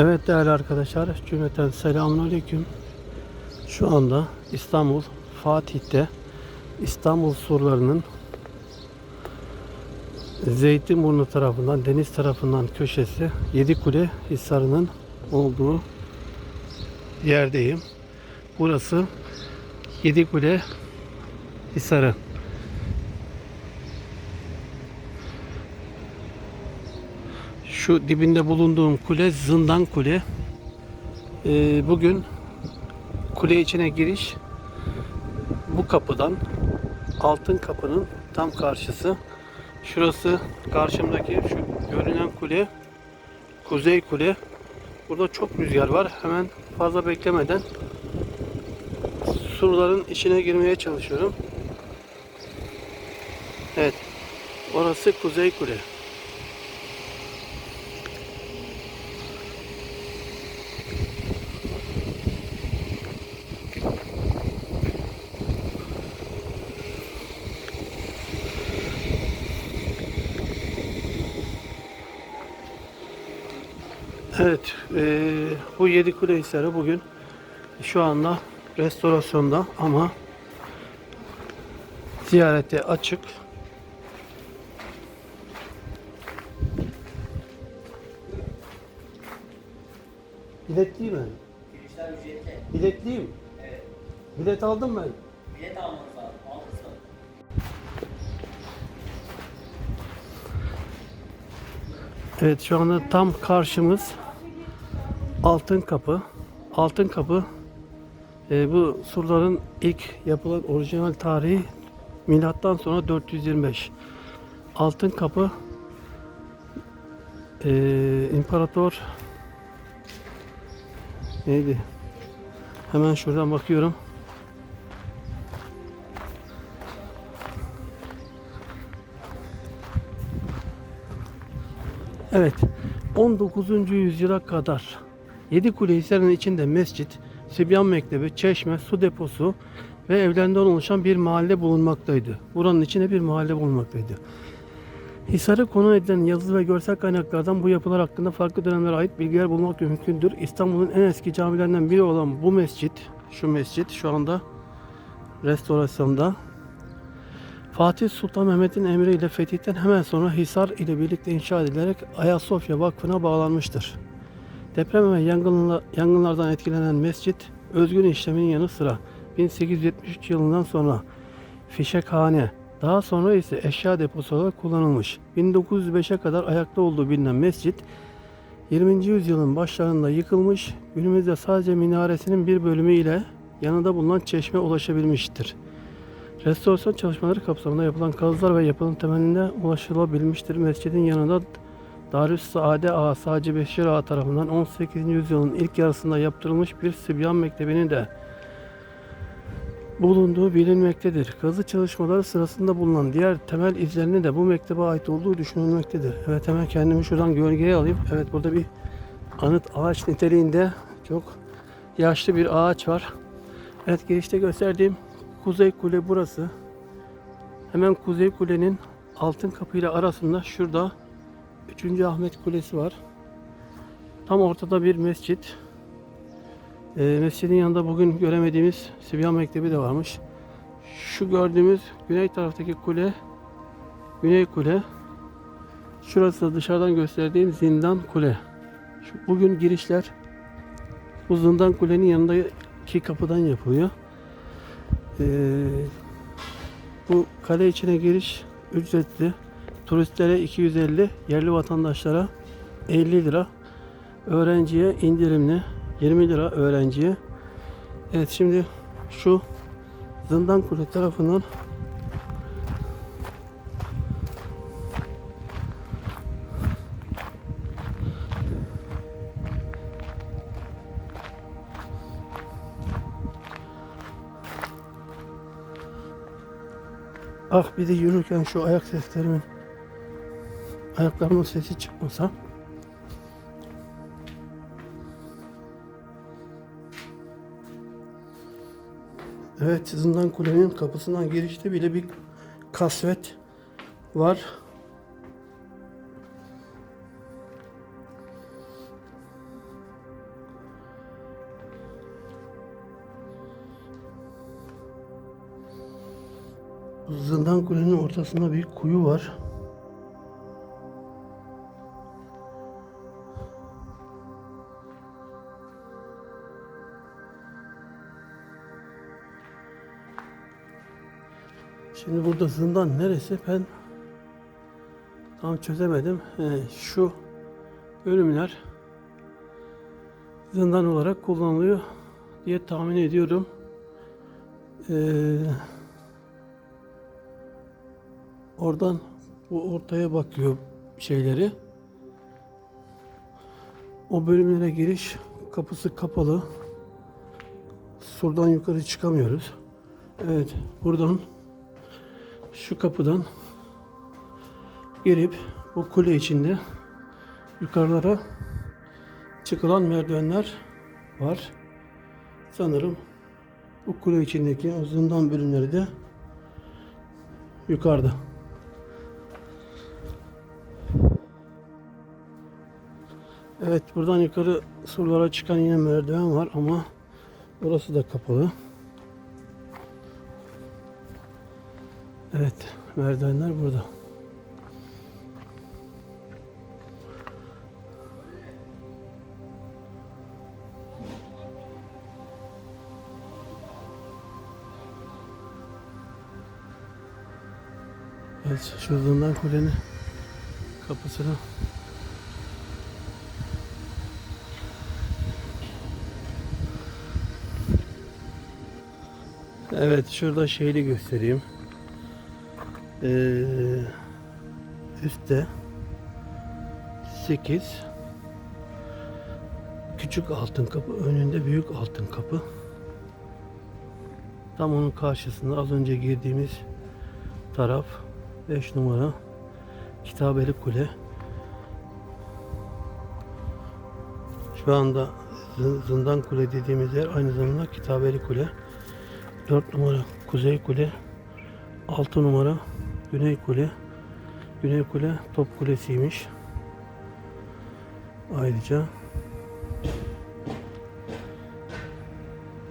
Evet değerli arkadaşlar, cümleten selamünaleyküm. Şu anda İstanbul Fatih'te İstanbul surlarının Zeytinburnu tarafından, deniz tarafından köşesi Yedikule Hisarı'nın olduğu yerdeyim. Burası Yedikule Hisarı. Şu dibinde bulunduğum kule Zindan Kule. Ee, bugün kule içine giriş bu kapıdan altın kapının tam karşısı. Şurası karşımdaki şu görünen kule Kuzey Kule. Burada çok rüzgar var. Hemen fazla beklemeden surların içine girmeye çalışıyorum. Evet. Orası Kuzey Kule. Evet, eee bu Yedikule Hisarı bugün şu anda restorasyonda ama ziyarete açık. Bilet değil mi? Girişler ücretli. Bilet değil mi? Evet. Bilet aldım ben. Bilet almanız lazım. Almışsın. Evet şu anda tam karşımız Altın Kapı. Altın Kapı e, bu surların ilk yapılan orijinal tarihi milattan sonra 425. Altın Kapı e, İmparator neydi? Hemen şuradan bakıyorum. Evet. 19. yüzyıla kadar Yedikule Hisarı'nın içinde mescit, Sibyan Mektebi, çeşme, su deposu ve evlerinden oluşan bir mahalle bulunmaktaydı. Buranın içinde bir mahalle bulunmaktaydı. Hisarı konu edilen yazılı ve görsel kaynaklardan bu yapılar hakkında farklı dönemlere ait bilgiler bulmak mümkündür. İstanbul'un en eski camilerinden biri olan bu mescit, şu mescit şu anda restorasyonda. Fatih Sultan Mehmet'in emriyle fetihten hemen sonra Hisar ile birlikte inşa edilerek Ayasofya Vakfı'na bağlanmıştır. Deprem ve yangınla, yangınlardan etkilenen mescit, özgün işleminin yanı sıra 1873 yılından sonra fişekhane, daha sonra ise eşya deposu olarak kullanılmış. 1905'e kadar ayakta olduğu bilinen mescit, 20. yüzyılın başlarında yıkılmış, günümüzde sadece minaresinin bir bölümü ile yanında bulunan çeşme ulaşabilmiştir. Restorasyon çalışmaları kapsamında yapılan kazılar ve yapının temeline ulaşılabilmiştir. Mescidin yanında Darüs Saade Ağa Sacı Beşir Ağa tarafından 18. yüzyılın ilk yarısında yaptırılmış bir Sibyan Mektebi'nin de bulunduğu bilinmektedir. Kazı çalışmaları sırasında bulunan diğer temel izlerinin de bu mektebe ait olduğu düşünülmektedir. Evet hemen kendimi şuradan gölgeye alayım. Evet burada bir anıt ağaç niteliğinde çok yaşlı bir ağaç var. Evet girişte gösterdiğim Kuzey Kule burası. Hemen Kuzey Kule'nin altın kapı ile arasında şurada 3. Ahmet Kulesi var. Tam ortada bir mescit. Ee, mescidin yanında bugün göremediğimiz Sibyan Mektebi de varmış. Şu gördüğümüz güney taraftaki kule Güney Kule. Şurası da dışarıdan gösterdiğim Zindan Kule. Şu, bugün girişler bu Zindan Kule'nin yanındaki kapıdan yapılıyor. Ee, bu kale içine giriş ücretli. Turistlere 250, yerli vatandaşlara 50 lira. Öğrenciye indirimli 20 lira öğrenciye. Evet şimdi şu Zindan Kule tarafından Ah bir de yürürken şu ayak seslerimin ayaklarımın sesi çıkmasa Evet Zindan Kule'nin kapısından girişte bile bir kasvet var. Zindan Kule'nin ortasında bir kuyu var. Şimdi burada zindan neresi ben tam çözemedim. He, şu bölümler zindan olarak kullanılıyor diye tahmin ediyorum. Ee, oradan bu ortaya bakıyor şeyleri. O bölümlere giriş kapısı kapalı. Surdan yukarı çıkamıyoruz. Evet, buradan şu kapıdan girip bu kule içinde yukarılara çıkılan merdivenler var. Sanırım bu kule içindeki o zindan bölümleri de yukarıda. Evet buradan yukarı surlara çıkan yine merdiven var ama orası da kapalı. Evet merdivenler burada. Evet şu zindan kulenin kapısını Evet şurada şeyi göstereyim. Ee, üstte 8 küçük altın kapı önünde büyük altın kapı. Tam onun karşısında az önce girdiğimiz taraf 5 numara kitabeli kule. Şu anda zindan kule dediğimiz yer aynı zamanda kitabeli kule. 4 numara kuzey kule. 6 numara Güney Kule. Güney Kule top kulesiymiş. Ayrıca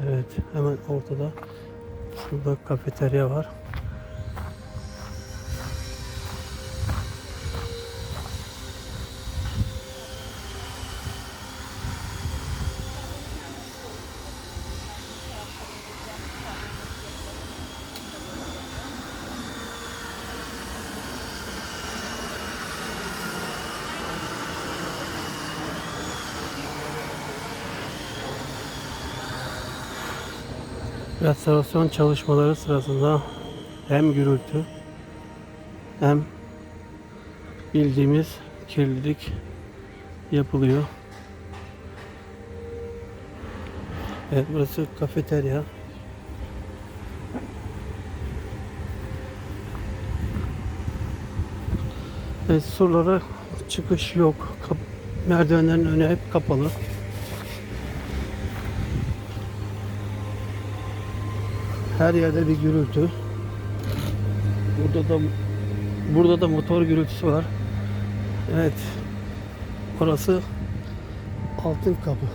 Evet hemen ortada şurada kafeterya var. Restorasyon çalışmaları sırasında hem gürültü hem bildiğimiz kirlilik yapılıyor. Evet burası kafeterya. Evet, surlara çıkış yok. Kap- merdivenlerin önü hep kapalı. Her yerde bir gürültü. Burada da burada da motor gürültüsü var. Evet. Orası altın kapı.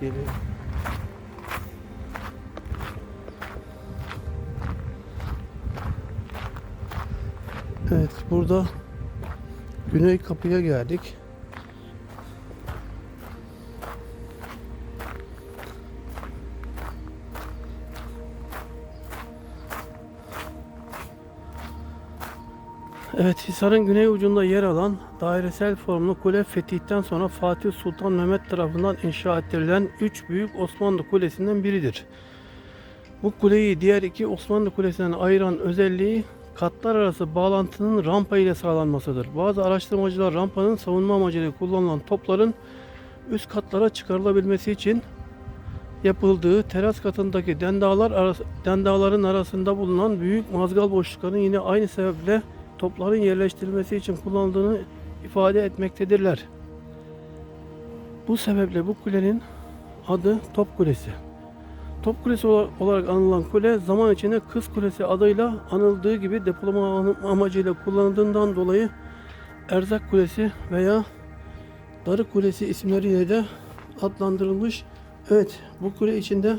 Geliyor. Evet burada güney kapıya geldik. Evet, Hisar'ın güney ucunda yer alan dairesel formlu kule fetihten sonra Fatih Sultan Mehmet tarafından inşa ettirilen üç büyük Osmanlı kulesinden biridir. Bu kuleyi diğer iki Osmanlı kulesinden ayıran özelliği katlar arası bağlantının rampa ile sağlanmasıdır. Bazı araştırmacılar rampanın savunma amacıyla kullanılan topların üst katlara çıkarılabilmesi için yapıldığı teras katındaki dendalar arası, dendaların arasında bulunan büyük mazgal boşluklarının yine aynı sebeple topların yerleştirilmesi için kullanıldığını ifade etmektedirler. Bu sebeple bu kulenin adı Top Kulesi. Top Kulesi ola- olarak anılan kule zaman içinde Kız Kulesi adıyla anıldığı gibi depolama am- amacıyla kullanıldığından dolayı Erzak Kulesi veya Darı Kulesi isimleriyle de adlandırılmış. Evet bu kule içinde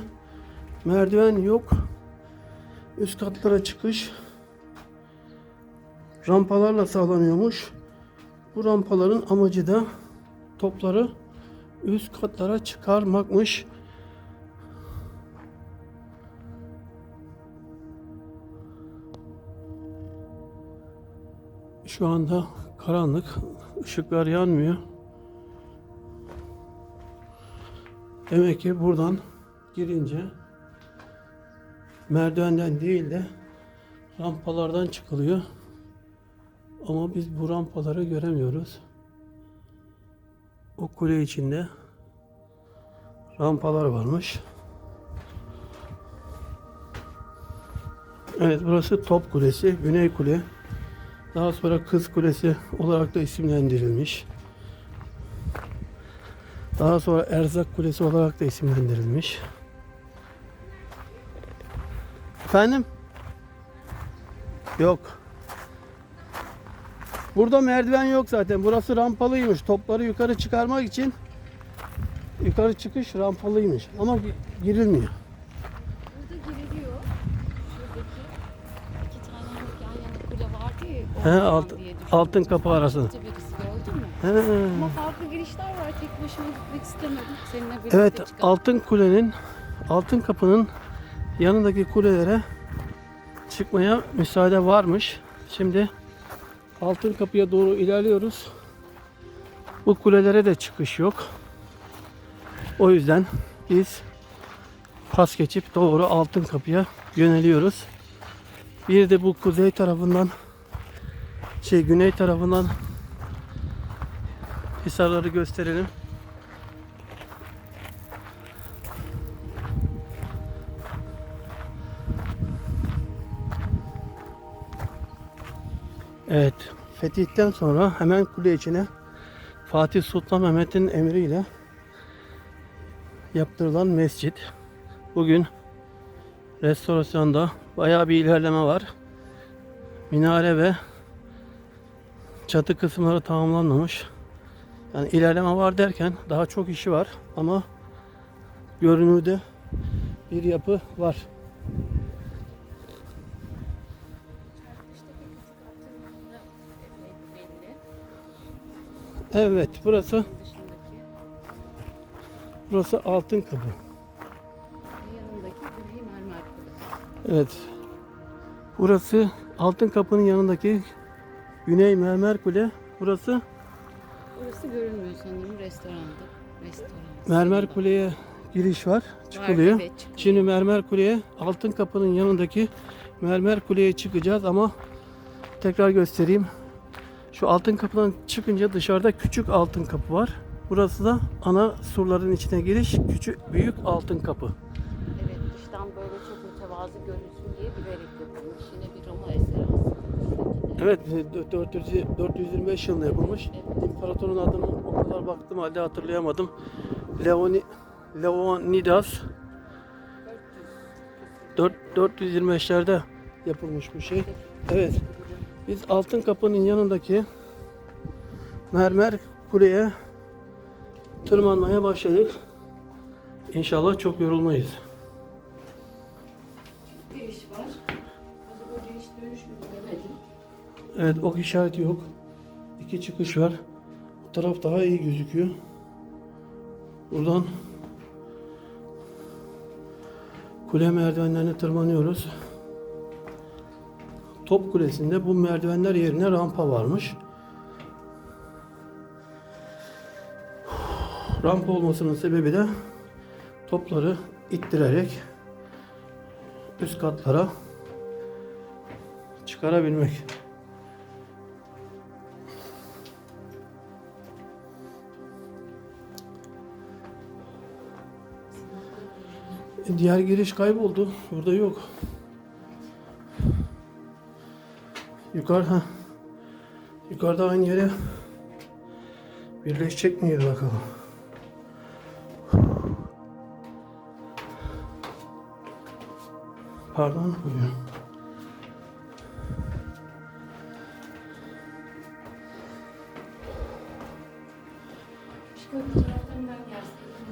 Merdiven yok. Üst katlara çıkış rampalarla sağlanıyormuş. Bu rampaların amacı da topları üst katlara çıkarmakmış. Şu anda karanlık, ışıklar yanmıyor. Demek ki buradan girince merdivenden değil de rampalardan çıkılıyor. Ama biz bu rampaları göremiyoruz. O kule içinde rampalar varmış. Evet burası Top Kulesi, Güney Kule. Daha sonra Kız Kulesi olarak da isimlendirilmiş. Daha sonra Erzak Kulesi olarak da isimlendirilmiş. Efendim? Yok. Burada merdiven yok zaten. Burası rampalıymış. Topları yukarı çıkarmak için yukarı çıkış rampalıymış. Ama gi- girilmiyor. Burada giriliyor. Şuradaki iki tane yan yana kule vardı ya. He, alt- altın kapı arasında. He. Ama farklı girişler var. Tek başıma gitmek istemedim. Seninle birlikte Evet, çıkalım. altın kulenin, altın kapının yanındaki kulelere çıkmaya müsaade varmış. Şimdi altın kapıya doğru ilerliyoruz. Bu kulelere de çıkış yok. O yüzden biz pas geçip doğru altın kapıya yöneliyoruz. Bir de bu kuzey tarafından şey güney tarafından hisarları gösterelim. Evet, fetihten sonra hemen kule içine Fatih Sultan Mehmet'in emriyle yaptırılan mescit. Bugün restorasyonda bayağı bir ilerleme var. Minare ve çatı kısımları tamamlanmamış. Yani ilerleme var derken daha çok işi var ama görünürde bir yapı var. Evet, burası burası altın kapı. yanındaki gri mermer kule. Evet. Burası Altın Kapı'nın yanındaki Güney Mermer Kule. Burası Orası görünmüyor sanırım restoranda. Restoran. Mermer Kule'ye giriş var. Çıkılıyor. evet, çıkılıyor. Şimdi Mermer Kule'ye Altın Kapı'nın yanındaki Mermer Kule'ye çıkacağız ama tekrar göstereyim. Şu Altın Kapı'dan çıkınca dışarıda küçük Altın Kapı var. Burası da ana surların içine giriş küçük büyük Altın Kapı. Evet dıştan böyle çok mütevazı görünsün diye bilerek yapılmış. Yine bir Roma eseri aslında. Evet, 400, 425 yılında yapılmış. İmparatorun adını o kadar baktım halde hatırlayamadım. Leoni, Leonidas 4, 425'lerde yapılmış bu şey. Evet. Biz Altın Kapı'nın yanındaki mermer kuleye tırmanmaya başladık. İnşallah çok yorulmayız. Giriş var. Acaba giriş dönüş mü bilemedim. Evet ok işareti yok. İki çıkış var. Bu taraf daha iyi gözüküyor. Buradan kule merdivenlerine tırmanıyoruz. Top kulesinde bu merdivenler yerine rampa varmış. Rampa olmasının sebebi de topları ittirerek üst katlara çıkarabilmek. Diğer giriş kayboldu. Burada yok. Yukarı ha. Yukarıda aynı yere birleşecek miyiz bakalım. Pardon.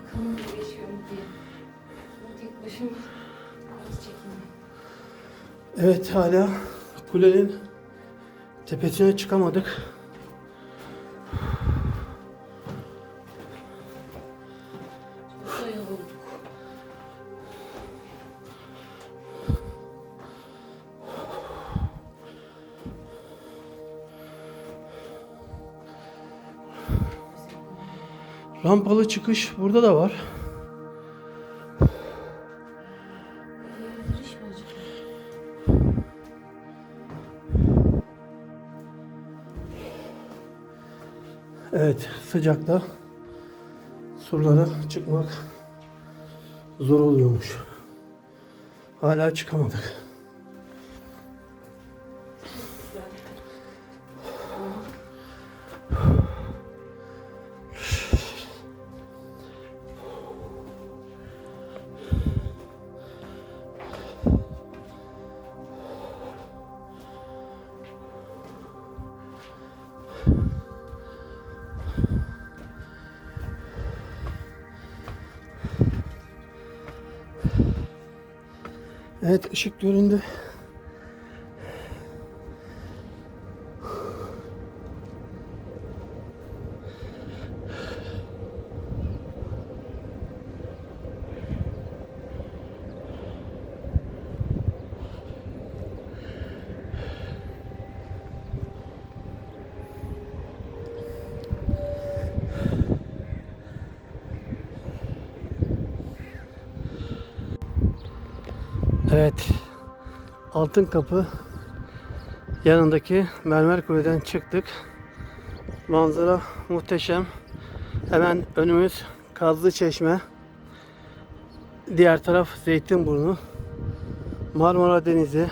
Bakalım birleşiyor mu diye. Tek başıma Evet hala kulenin tepesine çıkamadık. Rampalı çıkış burada da var. Sıcakta surlara çıkmak zor oluyormuş. Hala çıkamadık. Evet ışık göründü. Evet. Altın Kapı yanındaki mermer kuleden çıktık. Manzara muhteşem. Hemen önümüz Kazlı Çeşme. Diğer taraf Zeytinburnu. Marmara Denizi.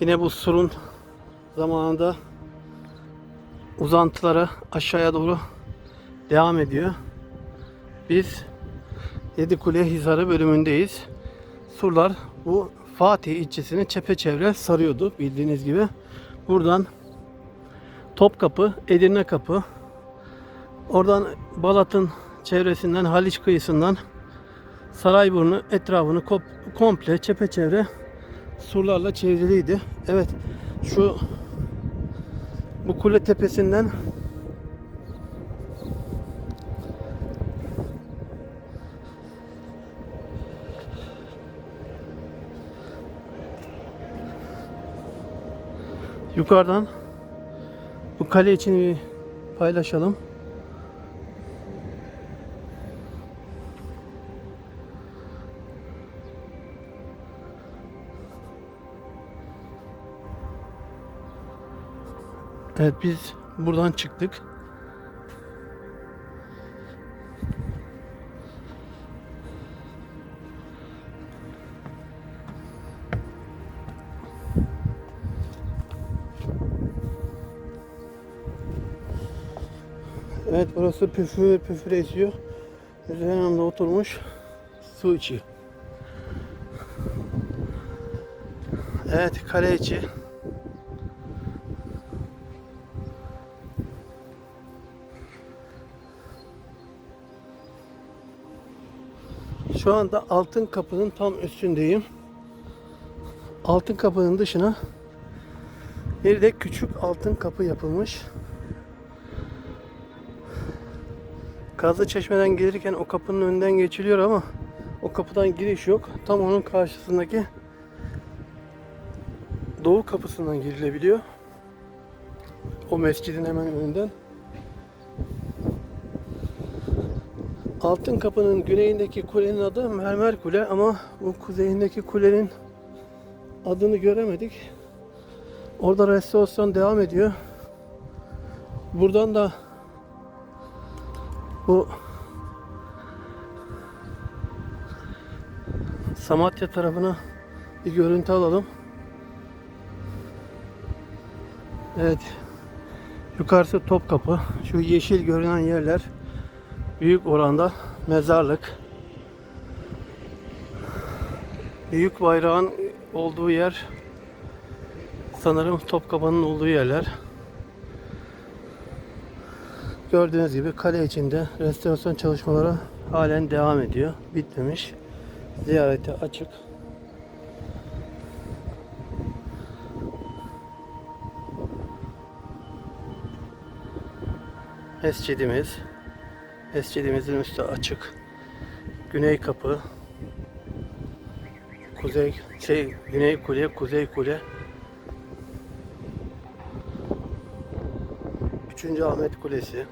Yine bu surun zamanında uzantıları aşağıya doğru devam ediyor. Biz Yedikule Hizarı bölümündeyiz. Surlar bu Fatih ilçesini çepeçevre sarıyordu bildiğiniz gibi. Buradan Topkapı, Edirne Kapı, oradan Balat'ın çevresinden, Haliç kıyısından Sarayburnu etrafını komple çepeçevre surlarla çevriliydi. Evet şu bu kule tepesinden yukarıdan bu kale için bir paylaşalım. Evet biz buradan çıktık. Evet burası püfür püfür esiyor. Üzerinde oturmuş su içi. Evet kale içi. Şu anda altın kapının tam üstündeyim. Altın kapının dışına bir de küçük altın kapı yapılmış. Kazlı Çeşme'den gelirken o kapının önünden geçiliyor ama o kapıdan giriş yok. Tam onun karşısındaki doğu kapısından girilebiliyor. O mescidin hemen önünden. Altın Kapı'nın güneyindeki kulenin adı Mermer Kule ama bu kuzeyindeki kulenin adını göremedik. Orada restorasyon devam ediyor. Buradan da bu Samatya tarafına bir görüntü alalım. Evet. Yukarısı Topkapı. Şu yeşil görünen yerler büyük oranda mezarlık. Büyük bayrağın olduğu yer sanırım Topkapı'nın olduğu yerler. Gördüğünüz gibi kale içinde restorasyon çalışmaları halen devam ediyor. Bitmemiş. Ziyarete açık. Mescidimiz. Mescidimizin üstü açık. Güney kapı. Kuzey şey güney kule, kuzey kule. 3. Ahmet Kulesi.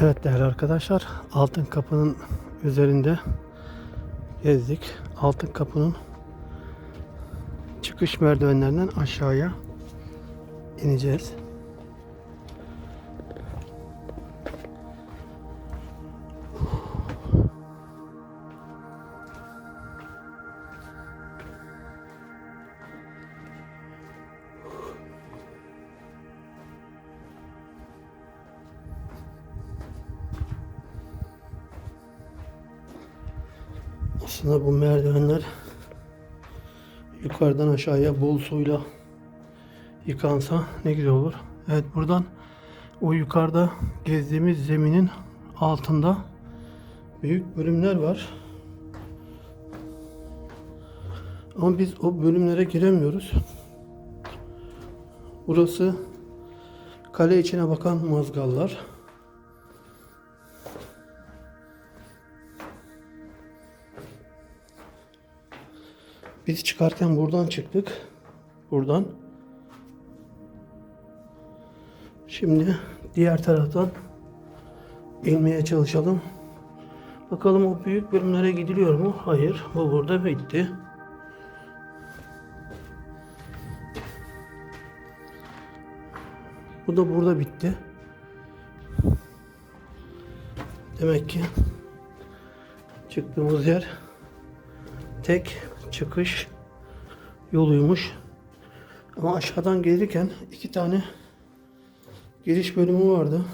Evet değerli arkadaşlar, Altın Kapı'nın üzerinde gezdik. Altın Kapı'nın çıkış merdivenlerinden aşağıya ineceğiz. Aslında bu merdivenler yukarıdan aşağıya bol suyla yıkansa ne güzel olur. Evet buradan o yukarıda gezdiğimiz zeminin altında büyük bölümler var. Ama biz o bölümlere giremiyoruz. Burası kale içine bakan mazgallar. Biz çıkarken buradan çıktık. Buradan. Şimdi diğer taraftan inmeye çalışalım. Bakalım o büyük bölümlere gidiliyor mu? Hayır. Bu burada bitti. Bu da burada bitti. Demek ki çıktığımız yer tek çıkış yoluymuş. Ama aşağıdan gelirken iki tane giriş bölümü vardı.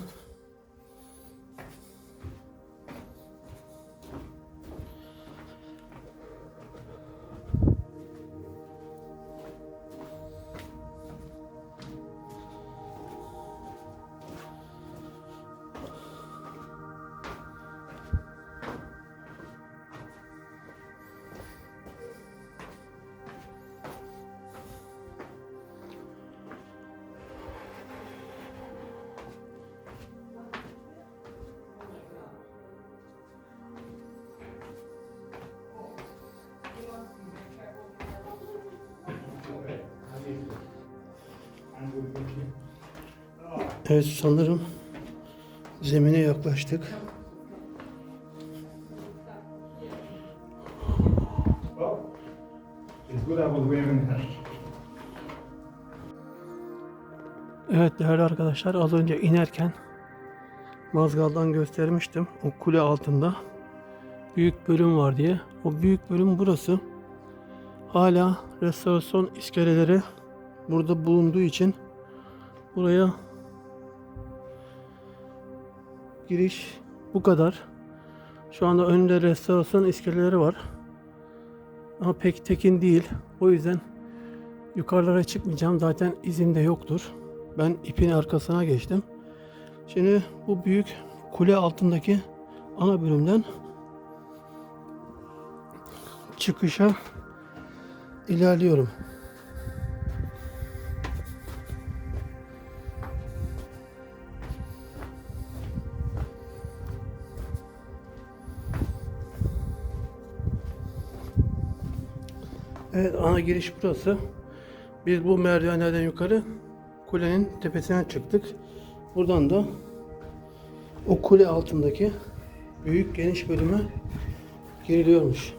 Evet sanırım zemine yaklaştık. Evet değerli arkadaşlar az önce inerken Mazgal'dan göstermiştim. O kule altında büyük bölüm var diye. O büyük bölüm burası. Hala restorasyon iskeleleri burada bulunduğu için buraya giriş bu kadar. Şu anda önünde restorasyon iskeleleri var. Ama pek tekin değil. O yüzden yukarılara çıkmayacağım. Zaten izin de yoktur. Ben ipin arkasına geçtim. Şimdi bu büyük kule altındaki ana bölümden çıkışa ilerliyorum. Evet ana giriş burası. Biz bu merdivenlerden yukarı kulenin tepesine çıktık. Buradan da o kule altındaki büyük geniş bölüme giriliyormuş.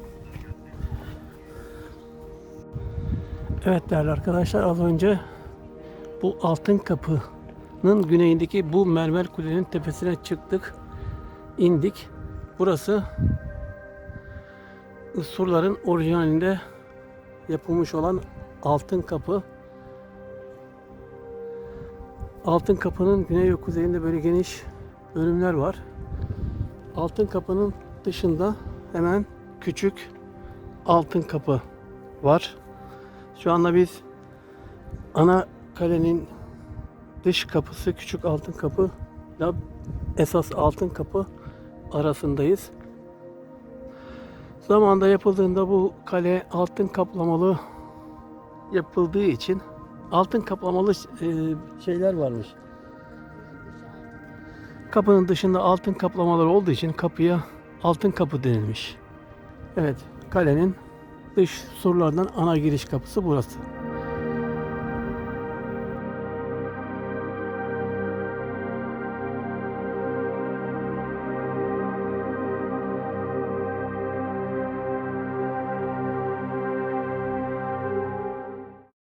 Evet değerli arkadaşlar az önce bu altın kapının güneyindeki bu mermer kulenin tepesine çıktık. indik. Burası surların orijinalinde yapılmış olan altın kapı. Altın kapının güney ve kuzeyinde böyle geniş bölümler var. Altın kapının dışında hemen küçük altın kapı var. Şu anda biz ana kalenin dış kapısı küçük altın kapı ile esas altın kapı arasındayız. Zamanında yapıldığında bu kale altın kaplamalı yapıldığı için altın kaplamalı e, şeyler varmış. Kapının dışında altın kaplamalar olduğu için kapıya altın kapı denilmiş. Evet, kalenin dış surlardan ana giriş kapısı burası.